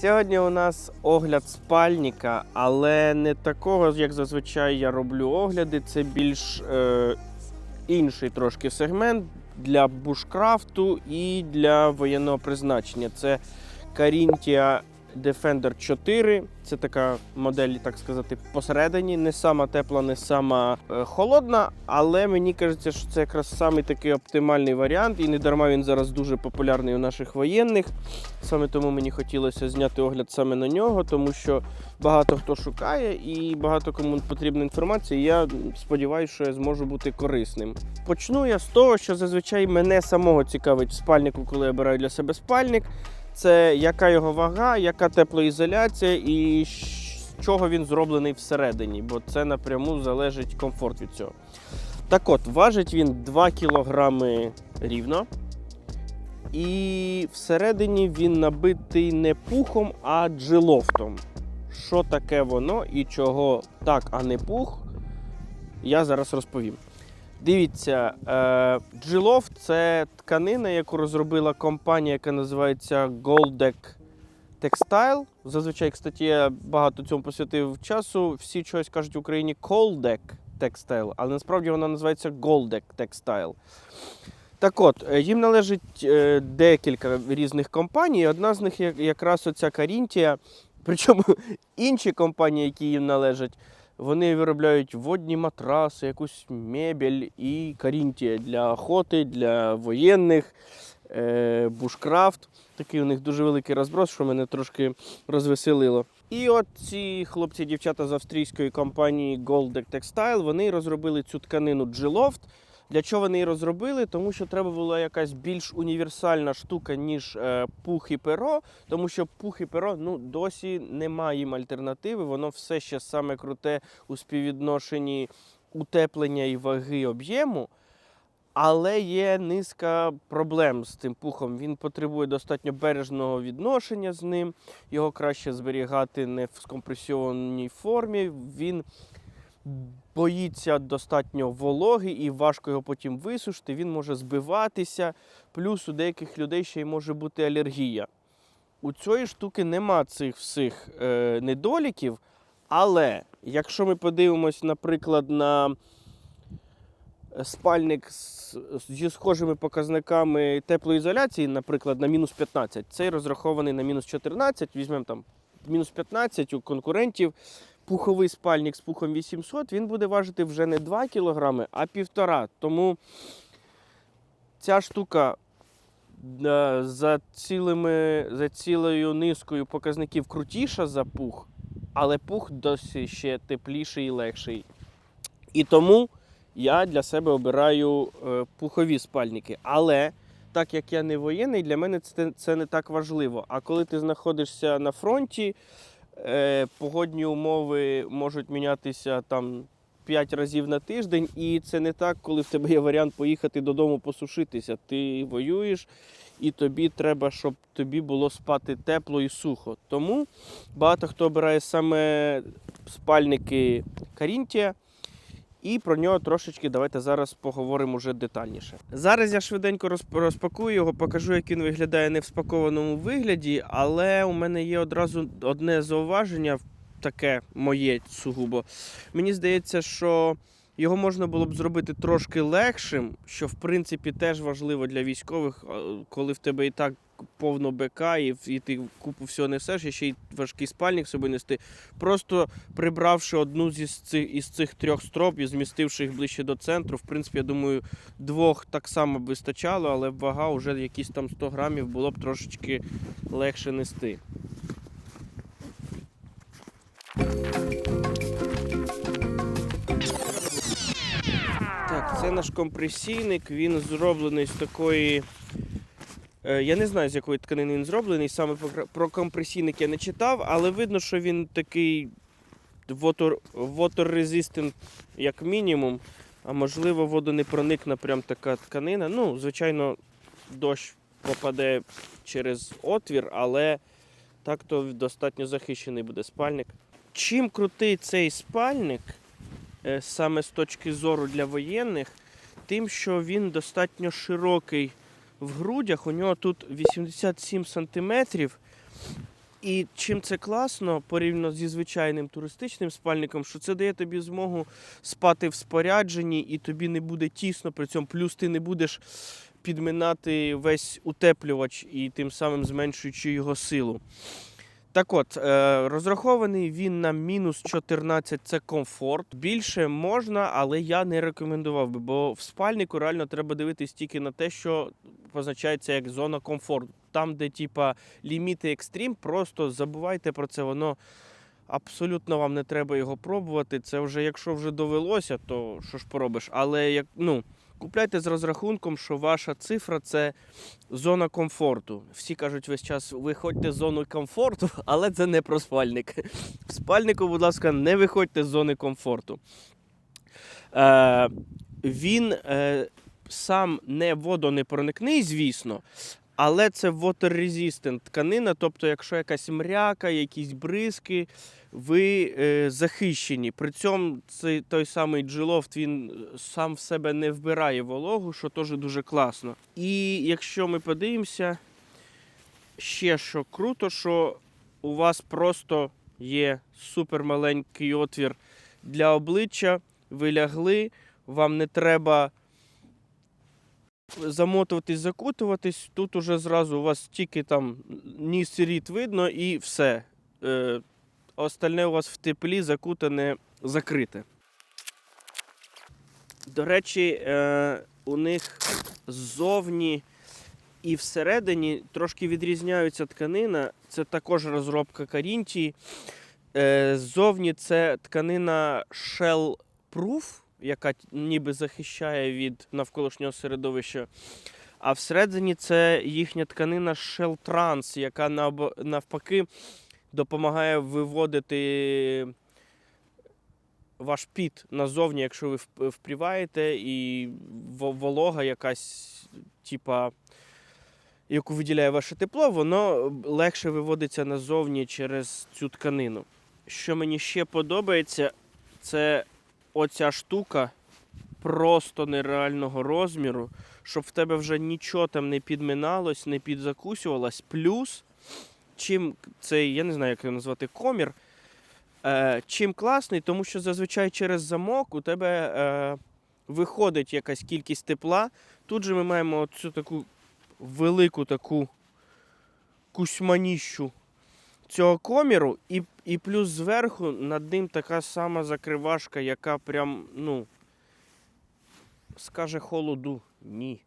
Сьогодні у нас огляд спальника, але не такого, як зазвичай я роблю огляди. Це більш е, інший трошки сегмент для бушкрафту і для воєнного призначення. Це Carinthia Defender 4. Це така модель, так сказати, посередині. Не сама тепла, не сама е, холодна, але мені кажеться, що це якраз самий такий оптимальний варіант, і не дарма він зараз дуже популярний у наших воєнних. Саме тому мені хотілося зняти огляд саме на нього, тому що багато хто шукає і багато кому потрібна інформація. і Я сподіваюся, що я зможу бути корисним. Почну я з того, що зазвичай мене самого цікавить в спальнику, коли я обираю для себе спальник. Це яка його вага, яка теплоізоляція і з чого він зроблений всередині, бо це напряму залежить комфорт від цього. Так от, важить він 2 кілограми рівно. І всередині він набитий не пухом, а джилофтом. Що таке воно і чого так, а не пух, я зараз розповім. Дивіться, е, джилофт це тканина, яку розробила компанія, яка називається Goldec Textile. Зазвичай, кстати, я багато цьому посвятив часу. Всі чогось кажуть в Україні Coldec Textile, але насправді вона називається Goldec Textile. Так от, е, їм належить е, декілька різних компаній. Одна з них якраз оця Карінтія. Причому інші компанії, які їм належать, вони виробляють водні матраси, якусь мебель і Карінтія для охоти, для воєнних, е, бушкрафт. Такий у них дуже великий розброс, що мене трошки розвеселило. І от ці хлопці-дівчата з австрійської компанії Goldec Textile, вони розробили цю тканину G-Loft. Для чого вони її розробили? Тому що треба була якась більш універсальна штука, ніж е, пух і перо, тому що пух і перо ну, досі немає їм альтернативи. Воно все ще саме круте у співвідношенні утеплення і ваги об'єму. Але є низка проблем з цим пухом. Він потребує достатньо бережного відношення з ним. Його краще зберігати не в скомпресіонній формі. Він боїться достатньо вологи і важко його потім висушити. Він може збиватися. Плюс у деяких людей ще й може бути алергія. У цієї штуки нема цих всіх е, недоліків. Але якщо ми подивимось, наприклад, на спальник з, зі схожими показниками теплоізоляції, наприклад, на мінус 15, цей розрахований на мінус 14, візьмемо там мінус 15 у конкурентів. Пуховий спальник з пухом 800, він буде важити вже не 2 кг, а 1,5 Тому ця штука е, за, цілими, за цілою низкою показників крутіша за пух, але пух досі ще тепліший і легший. І тому я для себе обираю е, пухові спальники. Але так як я не воєнний, для мене це, це не так важливо. А коли ти знаходишся на фронті, погодні умови можуть мінятися там 5 разів на тиждень, і це не так, коли в тебе є варіант поїхати додому посушитися. Ти воюєш, і тобі треба, щоб тобі було спати тепло і сухо. Тому багато хто обирає саме спальники Карінтія. І про нього трошечки давайте зараз поговоримо вже детальніше. Зараз я швиденько розпакую його, покажу, як він виглядає не в спакованому вигляді, але у мене є одразу одне зауваження, таке моє сугубо. Мені здається, що його можна було б зробити трошки легшим, що в принципі теж важливо для військових, коли в тебе і так повно БК, і, і ти купу всього несеш, і ще й важкий спальник з собою нести. Просто прибравши одну зі цих, із цих трьох строп і змістивши їх ближче до центру, в принципі, я думаю, двох так само вистачало, але вага вже якісь там 100 грамів було б трошечки легше нести. Так, це наш компресійник, він зроблений з такої. Е, Я не знаю, з якої тканини він зроблений. Саме про- компресійник я не читав, але видно, що він такий water, resistant як мінімум. А можливо, водонепроникна прям така тканина. Ну, звичайно, дощ попаде через отвір, але так то достатньо захищений буде спальник. Чим крутий цей спальник, е, саме з точки зору для воєнних, тим, що він достатньо широкий в грудях. У нього тут 87 сантиметрів. І чим це класно порівняно зі звичайним туристичним спальником, що це дає тобі змогу спати в спорядженні, і тобі не буде тісно при цьому. Плюс ти не будеш підминати весь утеплювач і тим самим зменшуючи його силу. Так от, е, розрахований він на мінус 14 це комфорт. Більше можна, але я не рекомендував би, бо в спальнику реально треба дивитись тільки на те, що позначається як зона комфорту. Там, де типа ліміти екстрім, просто забувайте про це. Воно абсолютно вам не треба його пробувати. Це вже якщо вже довелося, то що ж поробиш. Але як ну. Купляйте з розрахунком, що ваша цифра це зона комфорту. Всі кажуть весь час, виходьте з зони комфорту, але це не про спальник. В спальнику, будь ласка, не виходьте з зони комфорту. Е, він е, сам не водонепроникний, звісно, але це water-resistant тканина, тобто, якщо якась мряка, якісь бризки, ви е, захищені. При цьому цей той самий джилофт він сам в себе не вбирає вологу, що теж дуже класно. І якщо ми подивимося, ще що круто, що у вас просто є супермаленький отвір для обличчя, ви лягли, вам не треба замотуватись, закутуватись. Тут уже зразу у вас тільки там ніс і рід видно і все. Е, остальне у вас в теплі закутане, закрите. До речі, е, у них ззовні і всередині трошки відрізняються тканина. Це також розробка Карінтії. Е, ззовні це тканина Shell Proof, яка ніби захищає від навколишнього середовища. А всередині це їхня тканина Shell Trans, яка навпаки допомагає виводити ваш піт назовні, якщо ви впріваєте, і волога якась, типа, яку виділяє ваше тепло, воно легше виводиться назовні через цю тканину. Що мені ще подобається, це оця штука просто нереального розміру, щоб в тебе вже нічого там не підминалось, не підзакусювалось. Плюс, чим цей, я не знаю, як його назвати, комір, е, чим класний, тому що зазвичай через замок у тебе е, виходить якась кількість тепла. Тут же ми маємо цю таку велику таку кусьманіщу цього коміру, і, і плюс зверху над ним така сама закривашка, яка прям, ну, скаже холоду. Ні.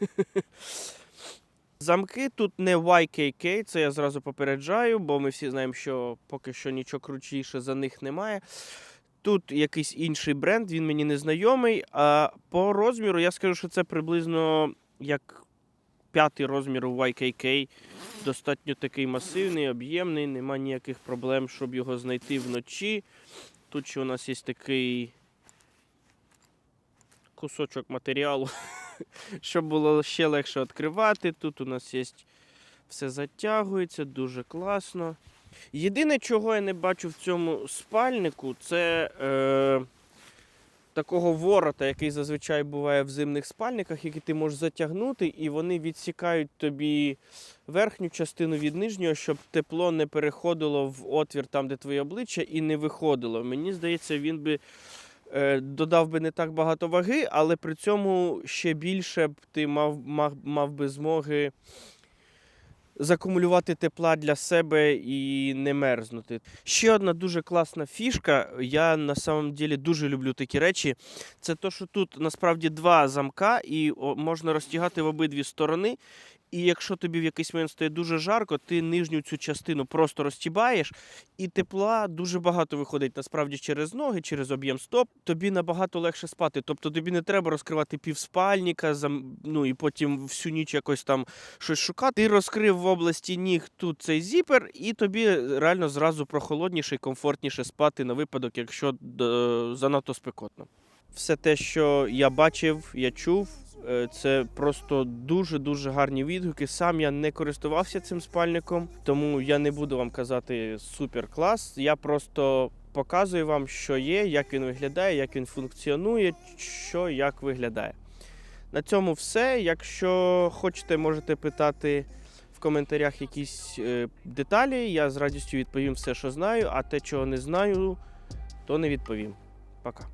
Замки тут не YKK, це я зразу попереджаю, бо ми всі знаємо, що поки що нічого крутіше за них немає. Тут якийсь інший бренд, він мені не знайомий. А по розміру я скажу, що це приблизно як п'ятий розмір у YKK. Достатньо такий масивний, об'ємний, нема ніяких проблем, щоб його знайти вночі. Тут ще у нас є такий кусочок матеріалу, щоб було ще легше відкривати. Тут у нас є все затягується, дуже класно. Єдине, чого я не бачу в цьому спальнику, це е, такого ворота, який зазвичай буває в зимних спальниках, який ти можеш затягнути, і вони відсікають тобі верхню частину від нижнього, щоб тепло не переходило в отвір там, де твоє обличчя, і не виходило. Мені здається, він би е, додав би не так багато ваги, але при цьому ще більше б ти мав, мав, мав би змоги закумулювати тепла для себе і не мерзнути. Ще одна дуже класна фішка. Я на самом ділі дуже люблю такі речі. Це то, що тут насправді два замка, і можна розтягати в обидві сторони. І якщо тобі в якийсь момент стає дуже жарко, ти нижню цю частину просто розтібаєш, і тепла дуже багато виходить насправді через ноги, через об'єм стоп. Тобі набагато легше спати. Тобто тобі не треба розкривати півспальника, ну і потім всю ніч якось там щось шукати. Ти розкрив в області ніг тут цей зіпер, і тобі реально зразу прохолодніше і комфортніше спати на випадок, якщо занадто спекотно. Все те, що я бачив, я чув, е, це просто дуже-дуже гарні відгуки. Сам я не користувався цим спальником, тому я не буду вам казати супер клас. Я просто показую вам, що є, як він виглядає, як він функціонує, що як виглядає. На цьому все. Якщо хочете, можете питати в коментарях якісь е, деталі. Я з радістю відповім все, що знаю, а те, чого не знаю, то не відповім. Пока.